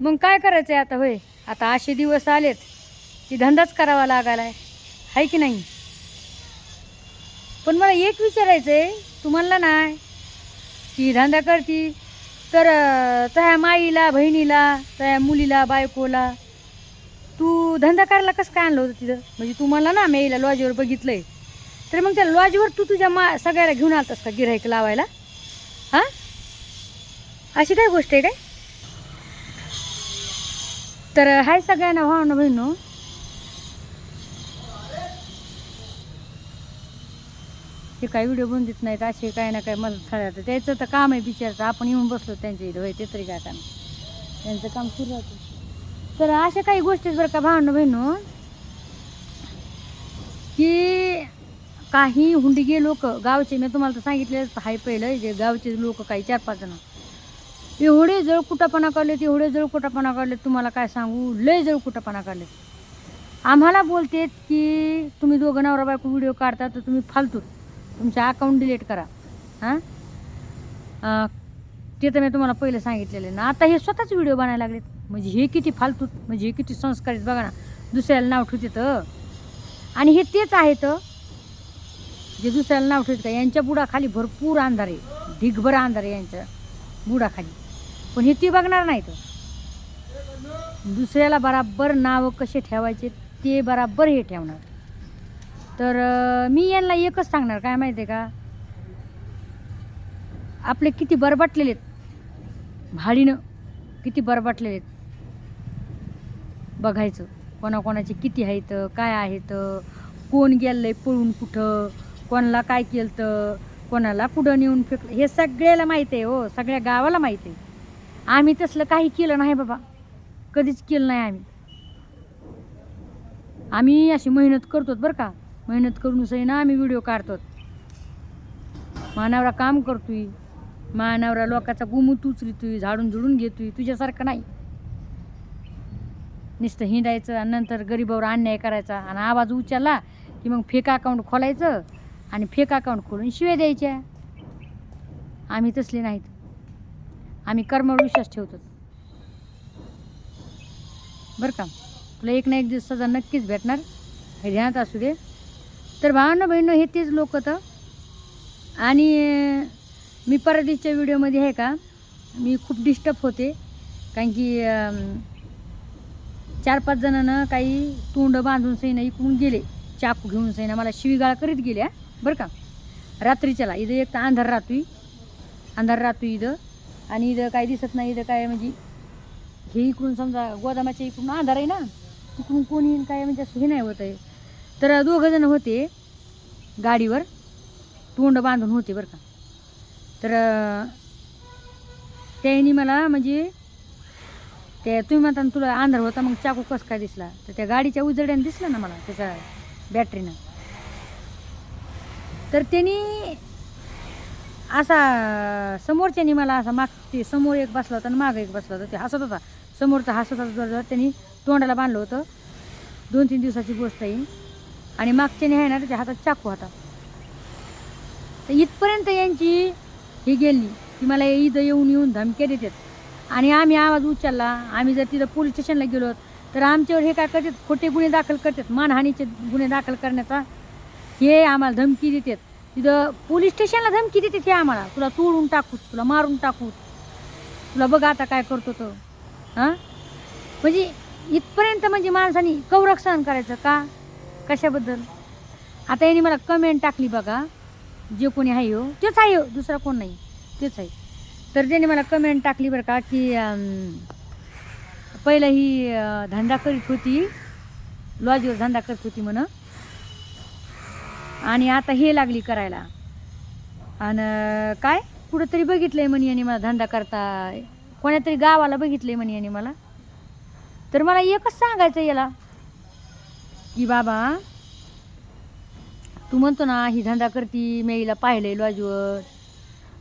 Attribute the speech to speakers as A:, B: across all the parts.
A: मग काय करायचं आहे आता होय? आता असे दिवस आलेत की धंदाच करावा लागायला आहे की नाही? पण मला एक विचारायचं आहे तुम्हाला नाही की धंदा करती तर त्या माईला बहिणीला त्या मुलीला बायकोला तू धंदा करायला कसं काय आणलं होतं तिथं? म्हणजे तू ना मेईला लॉजवर आहे तर मग त्या लॉजवर तू तुझ्या मा सगळ्याला घेऊन आलतास का गिराईक लावायला? हां? अशी काय गोष्ट आहे काय? तर हाय सगळ्यांना हो, भावना बहिणू. ते काही व्हिडिओ बनदित नाहीत असे काय ना काय मदत करायचं त्याचं तर काम आहे बिचारचं. आपण येऊन बसलो त्यांच्या इथं होय ते तरी काय काम त्यांचं काम सुरू राहतं तर अशा काही गोष्टी बरं का भावना बहिणू. की काही हुंडगे लोक गावचे मी तुम्हाला तर सांगितले आहे पहिलं जे गावचे लोक काही चार पाच जण. एवढे जळकुटापणा काढलेत एवढे जळकुटापणा काढले तुम्हाला काय सांगू? लय जळकुटापणा काढले आम्हाला बोलतेत की तुम्ही दोघं नवरा बायको व्हिडिओ काढता तर तुम्ही फालतू. तुमचा अकाउंट डिलीट करा. हां? ते तर मी तुम्हाला पहिलं सांगितलेलं ना. आता हे स्वतःच व्हिडिओ बनायला लागलेत. म्हणजे हे किती फालतू म्हणजे हे किती संस्कारित बघा ना. दुसऱ्याला नाव ठेवतात. आणि हे तेच आहेत. जे दुसऱ्याला नाव ठेवते का? यांच्या बुडाखाली भरपूर अंधार आहे. ढिगभर अंधार आहे यांच्या बुडाखाली. पण हे ती बघणार नाहीत दुसऱ्याला बराबर नावं कसे ठेवायचे ते बराबर हे ठेवणार. तर मी यांना एकच सांगणार काय माहिती आहे का? आपले किती बरबाटलेले आहेत. भाडीनं किती बरबाटलेले आहेत. बघायचं कोणाकोणाचे किती आहेत काय आहेत कोण गेलं आहे पळून कुठं कोणाला काय केलं तर कोणाला कुठं नेऊन फेकलं हे सगळ्याला माहीत आहे हो सगळ्या गावाला माहीत आहे आम्ही तसलं काही केलं नाही बाबा. कधीच केलं नाही आम्ही. आम्ही अशी मेहनत करतो बरं का. मेहनत करून सही ना आम्ही व्हिडिओ काढतो मानावरा काम करतोय. मानावरा लोकांचा गुमूत उचलतोय झाडून झुडून घेतोय तुझ्यासारखं नाही. नुसतं हिंडायचं आणि नंतर गरीबावर अन्याय करायचा आणि आवाज उचलला की मग फेक अकाउंट खोलायचं आणि फेक अकाउंट खोलून शिव्या द्यायच्या. आम्ही तसले नाहीत. आम्ही कर्मवर विश्वास ठेवतो. बरं का? तुला एक ना एक दिवस सजा नक्कीच भेटणार. हे ध्यानात असू दे. तर भावांना बहिणं हे तेच लोक तर आणि मी परदेशच्या व्हिडिओमध्ये आहे का? मी खूप डिस्टर्ब होते. कारण की चार पाच जणांना काही तोंड बांधून सैना इकडून गेले. चाकू घेऊन सैना मला शिवीगाळ करीत गेल्या. बरं का? रात्रीच्याला. इथं एक तर अंधार राहतोय अंधार राहतोय इथं. आणि इथं काय दिसत नाही इथं काय म्हणजे हे इकडून समजा गोदामाच्या इकडून अंधार आहे ना तिकडून कोण येईन काय म्हणजे असं हे नाही होत आहे. तर दोघं जण होते गाडीवर तोंड बांधून होते बरं का. तर त्यांनी मला म्हणजे ते तुम्ही म्हणता तुला अंधार होता मग चाकू कसं काय दिसला? तर त्या गाडीच्या उजड्याने दिसला ना मला त्याच्या बॅटरीनं तर त्यांनी असा समोरच्यानी मला असा माग ते समोर एक बसला होता आणि मागं एक बसला होता. ते हसत होता. समोरचा हसत होता जोरजोरात. त्यांनी तोंडाला बांधलं होतं. दोन तीन दिवसाची गोष्ट आहे आणि मागच्याने आहे ना त्याच्या हातात चाकू होता. तर इथपर्यंत यांची ही गेली. की मला इथं येऊन येऊन धमक्या देतात. आणि आम्ही आवाज उचलला. आम्ही जर तिथं पोलीस स्टेशनला गेलो तर आमच्यावर हे काय करतात? खोटे गुन्हे दाखल करतात. मानहानीचे गुन्हे दाखल करण्याचा हे आम्हाला धमकी देतात. तिथं पोलीस स्टेशनला धमकी देते हे आम्हाला. तुला तोडून टाकू तुला मारून टाकू तुला बघ आता काय करतो तो. हां? म्हणजे इथपर्यंत म्हणजे माणसाने कौरक सहन करायचं का? कशाबद्दल? आता यांनी मला कमेंट टाकली बघा. जे कोणी आहे हो तेच आहे हो. दुसरा कोण नाही. तेच आहे. तर त्याने मला कमेंट टाकली बरं का की पहिलं ही धंदा करीत होती. लॉजवर धंदा करत होती म्हण. आणि आता हे लागली करायला. आणि काय? कुठंतरी बघितलंय म्हणे यांनी मला धंदा करता. कोण्यातरी गावाला बघितलंय म्हणे यांनी मला. तर मला एकच सांगायचं याला. की बाबा तू म्हणतो ना ही धंदा करती मेईला पाहिलंय लॉजवर.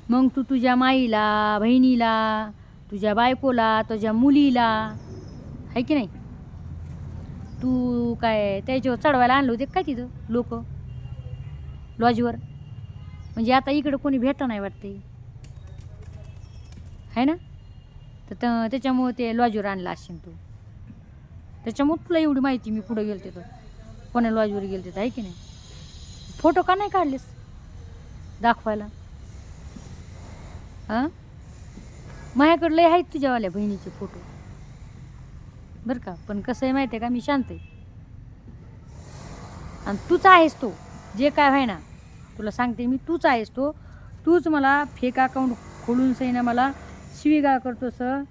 A: मग तू तुझ्या माईला बहिणीला तुझ्या बायकोला तुझ्या मुलीला आहे की नाही? तू काय त्याच्यावर चढवायला आणलं होते काय तिथं लोक? लॉजवर म्हणजे आता इकडं कोणी भेटा नाही वाटते आहे ना? तर त- त्याच्यामुळं ते लॉजवर आणलं असेल तू. त्याच्यामुळं तुला एवढी माहिती मी पुढं गेलते तर. कोणा लॉजवर गेलते तर आहे की नाही? फोटो का नाही काढलेस? दाखवायला. हां माझ्याकडे लय आहेत तुझ्यावाल्या बहिणीचे फोटो. बरं का? पण कसं आहे माहिती आहे का? मी शांत आहे. आणि तूच आहेस तो. जे काय आहे ना तुला सांगते मी तूच आहेस तो. तूच मला फेक अकाउंट खोलून सईनं मला स्वीकार करतो सर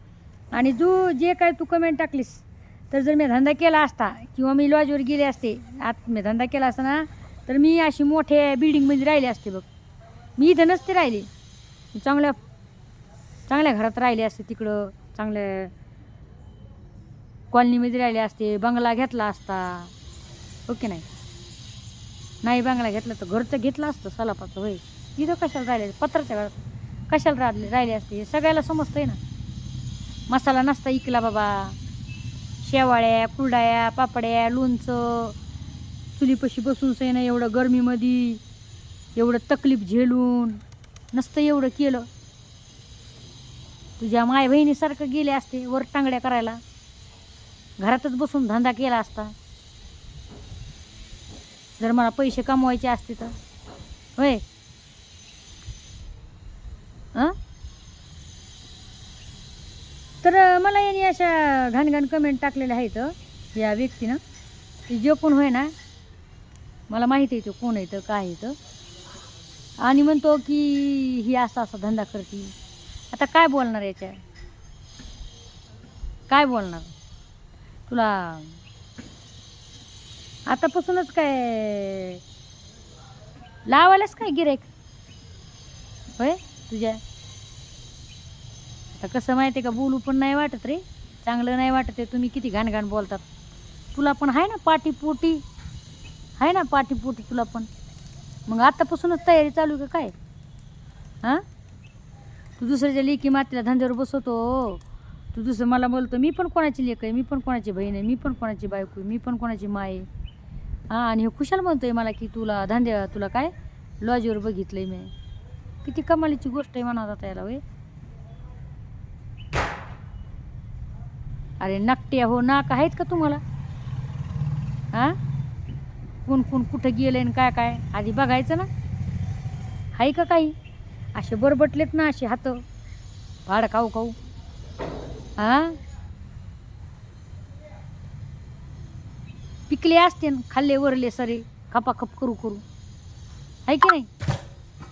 A: आणि जो जे काय तू कमेंट टाकलीस तर जर मी धंदा केला असता किंवा मी लॉजवर गेले असते आत मी धंदा केला असता ना तर मी अशी मोठ्या बिल्डिंगमध्ये राहिले असते बघ. मी इथं नसते राहिले. चांगल्या चांगल्या घरात राहिले असते तिकडं चांगल्या कॉलनीमध्ये राहिले असते बंगला घेतला असता. ओके नाही? नाही बांगला घेतला तर घरचं घेतलं असतं सलापाचं होय तिथं कशाला राहिले? पत्राच्या घरात कशाला राहिले राहिले असते? हे सगळ्याला समजतंय ना. मसाला नसता इकला बाबा. शेवाळ्या कुरडाया पापड्या लोणचं चुलीपाशी बसून ना एवढं गरमीमध्ये एवढं तकलीफ झेलून नसतं एवढं केलं. तुझ्या माय बहिणीसारखं गेले असते वर टांगड्या करायला. घरातच बसून धंदा केला असता. जर मला पैसे कमवायचे असते तर? होय. तर मला यांनी अशा घाणघाण कमेंट टाकलेल्या आहेत या व्यक्तीनं. की जे कोण होय ना मला माहिती आहे तो कोण येतं काय येतं आणि म्हणतो की ही असा असा धंदा करते. आता काय बोलणार याच्या काय बोलणार? तुला आतापासूनच काय? लावायलाच काय गिरेक होय तुझ्या? आता कसं माहिती आहे का बोलू पण नाही वाटत रे. चांगलं नाही वाटत आहे तुम्ही किती घाणघाण बोलतात. तुला पण आहे ना पाठीपोटी? आहे ना पाठीपोटी तुला पण? मग आत्तापासूनच तयारी चालू आहे का काय? हां? तू दुसऱ्याच्या लेकी मातीला धंद्यावर बसवतो. तू दुसरं मला बोलतो मी पण कोणाची लेक आहे मी पण कोणाची बहीण आहे मी पण कोणाची बायको आहे मी पण कोणाची माय आहे. हां आणि हे खुशाल म्हणतोय मला की तुला धंद्या तुला काय? लॉजवर बघितलंय मी. किती कमालीची गोष्ट आहे म्हणा आता याला वय अरे नकट्या हो नाक आहेत का तुम्हाला? हां? कोण कोण कुठं गेलं आणि काय काय? आधी बघायचं ना. आहे का काही? असे बरबटलेत ना असे हात. भाड खाऊ खाऊ. हां? पिकले असते ना खाल्ले वरले सरे खपाखप करू करू. आहे की नाही?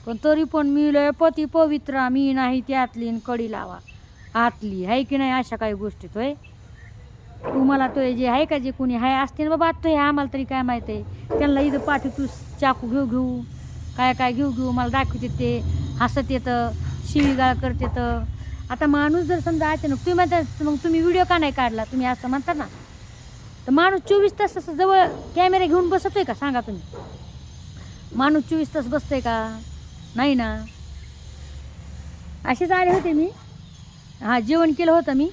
A: पण तरी पण मी लय पती पवित्रा मी नाही त्यातली कडी लावा. आतली आहे की नाही? अशा काही गोष्टीत होय तू मला तो जे आहे का जे कोणी आहे असते ना बाबा तो हे आम्हाला तरी काय माहीत आहे? त्यांना इथं पाठी तू चाकू घेऊ घेऊ काय काय घेऊ घेऊ मला दाखवते ते. हसत येतं शिवीगाळ करते तर आता माणूस जर समजा अचानक तुम्ही म्हणता मग तुम्ही व्हिडिओ का नाही काढला? तुम्ही असं म्हणता ना. तर माणूस चोवीस तास असं जवळ कॅमेरा घेऊन बसतोय का? सांगा तुम्ही. माणूस चोवीस तास बसतोय का? नाही ना. असेच आले होते मी. हां जेवण केलं होतं मी.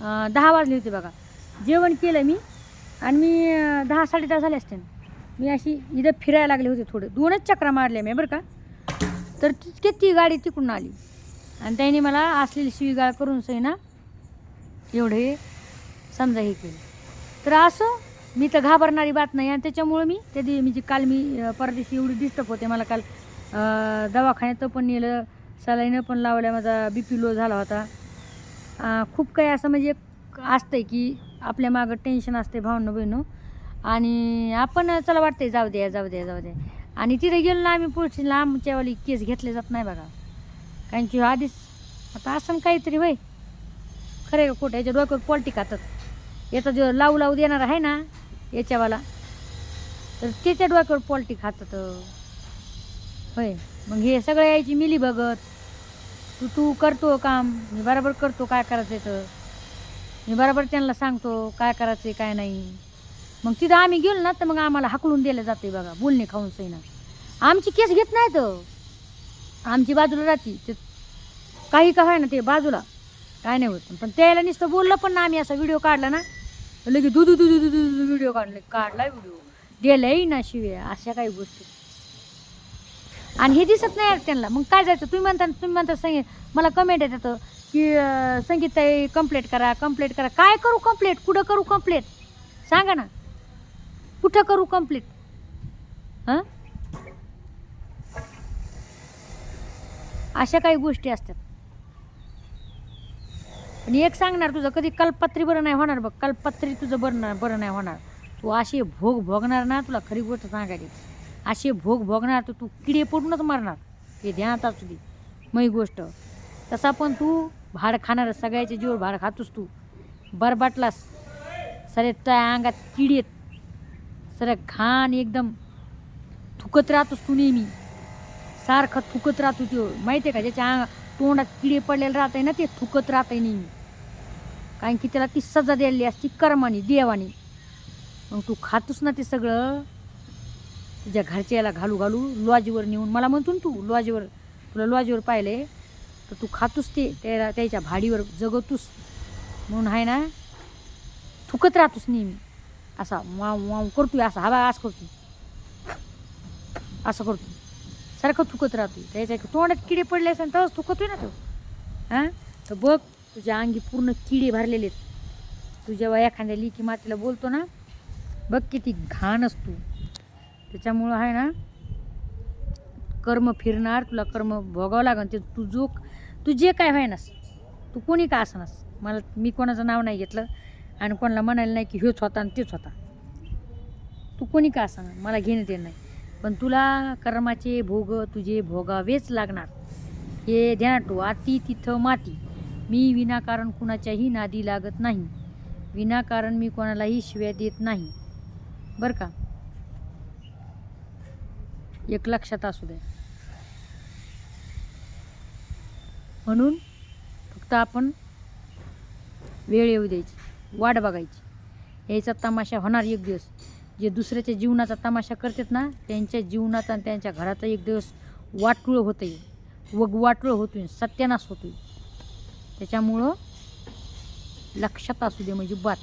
A: दहा वाजले होते बघा. जेवण केलं मी आणि मी दहा साडेदहा झाले असते मी अशी इथं फिरायला लागले होते थोडे. दोनच चक्रा मारल्या मी बरं का. तर किती ती गाडी तिकडून आली. आणि त्याने मला असलेली शिवीगाळ करून सही ना एवढे समजा हे केलं. तर असं मी तर घाबरणारी बात नाही आणि त्याच्यामुळं मी त्या दिवशी म्हणजे काल मी परदेशी एवढी डिस्टर्ब होते. मला काल दवाखान्यात पण नेलं सलाईनं पण लावल्या माझा बी पी लो झाला होता. खूप काही असं म्हणजे असतं असतंय की आपल्या मागं टेन्शन असते भावनं बहिणं. आणि आपण चला वाटतंय जाऊ द्या जाऊ द्या जाऊ द्या. आणि तिथे गेलो ना आम्ही पुढची लांबच्यावाली केस घेतले जात नाही बघा. कारण की आधीच आता असं काहीतरी होय. खरे का खोटं? याच्या डोक्यावर पॉल्टी खातात. याचा जो लावू लावू देणार आहे ना याच्यावाला तर त्याच्या डोक्यावर पॉल्टी खातात. होय मग हे सगळं यायची मिली बघत तू तू करतो काम मी बरोबर करतो काय करायचं तर. मी बरोबर त्यांना सांगतो काय करायचं काय नाही. मग तिथं आम्ही गेलो ना तर मग आम्हाला हाकलून दिलं जाते बघा बोलणे खाऊन सैना. आमची केस घेत नाही तर आमची बाजूला राहते ते काही का आहे ना ते बाजूला. काय नाही होत. पण त्याला नुसतं बोललं पण ना आम्ही असा व्हिडिओ काढला ना लगे दु दु दु दु व्हिडिओ काढले. काढला व्हिडिओ दिलाही ना शिव्या अशा काही गोष्टी. आणि हे दिसत नाही त्यांना. मग काय जायचं? तुम्ही म्हणता तुम्ही म्हणता संगीत. मला कमेंट येतात की संगीत संगीताई कंप्लेंट करा कंप्लेंट करा. काय करू कंप्लेट कुठं करू कंप्लेट सांगा ना. कुठं करू कंप्लेट हां? अशा काही गोष्टी असतात. पण एक सांगणार तुझं कधी कल्पत्री बरं नाही होणार बघ. कल्पत्री तुझं बरं नाही बरं नाही होणार. तू असे भोग भोगणार ना तुला खरी गोष्ट सांगायची असे भोग भोगणार तर तू किडे पडूनच मरणार. हे ध्यानात असू दे. मग गोष्ट. तसा पण तू भाड खाणार सगळ्याच्या जीवर भाड खातोस तू. बरबाटलास. सरे त्या अंगात किडेत सर घाण एकदम थुकत राहतोस तू नेहमी. सारखं थुकत राहतो तो. माहिती आहे का ज्याच्या अंग तोंडात किडे पडलेले राहत आहे ना ते थुकत राहत आहे नेहमी. कारण की त्याला ती सजा दिलेली असती कर्मानी देवानी. मग तू खातोस ना ते सगळं. तुझ्या घरच्याला घालू घालू लॉजवर नेऊन मला म्हणतो ना तू लॉजवर तुला लॉजवर पाहिले तर तू खातोस ते त्याला त्याच्या भाडीवर जगतूस. म्हणून आहे ना थुकत राहतोस नेहमी. असा वाव वाव करतोय असा हवा असं करतो असं करतो सारखं थुकत राहतो त्याच्या तोंडात किडे पडले असेल तरच थुकतोय ना तो. हां? तर बघ तुझ्या अंगी पूर्ण किडे भरलेले आहेत. तू जेव्हा एखाद्या लिकी मातीला बोलतो ना बघ किती घाण असतो. त्याच्यामुळं आहे ना कर्म फिरणार तुला कर्म भोगावं लागन. ते तू जो तू जे काय व्हायनास तू कोणी का असनास? मला मी कोणाचं नाव नाही घेतलं आणि कोणाला म्हणायला नाही की ह्योच होता आणि तेच होता. तू कोणी का असणार? मला घेणं देणं नाही. पण तुला कर्माचे भोग तुझे भोगावेच लागणार. हे ध्यानात ठेव अति तिथं माती. मी विनाकारण कुणाच्याही नादी लागत नाही. विनाकारण मी कोणालाही शिव्या देत नाही. बरं का? एक लक्षात असू द्या. म्हणून फक्त आपण वेळ येऊ द्यायची. वाट बघायची. यायचा तमाशा होणार एक दिवस. जे दुसऱ्याच्या जीवनाचा तमाशा करतात ना त्यांच्या जीवनाचा आणि त्यांच्या घराचा एक दिवस वाटुळं होतं आहे वग वाटुळं होतोय. सत्यानाश होतोय. त्याच्यामुळं लक्षात असू दे म्हणजे बात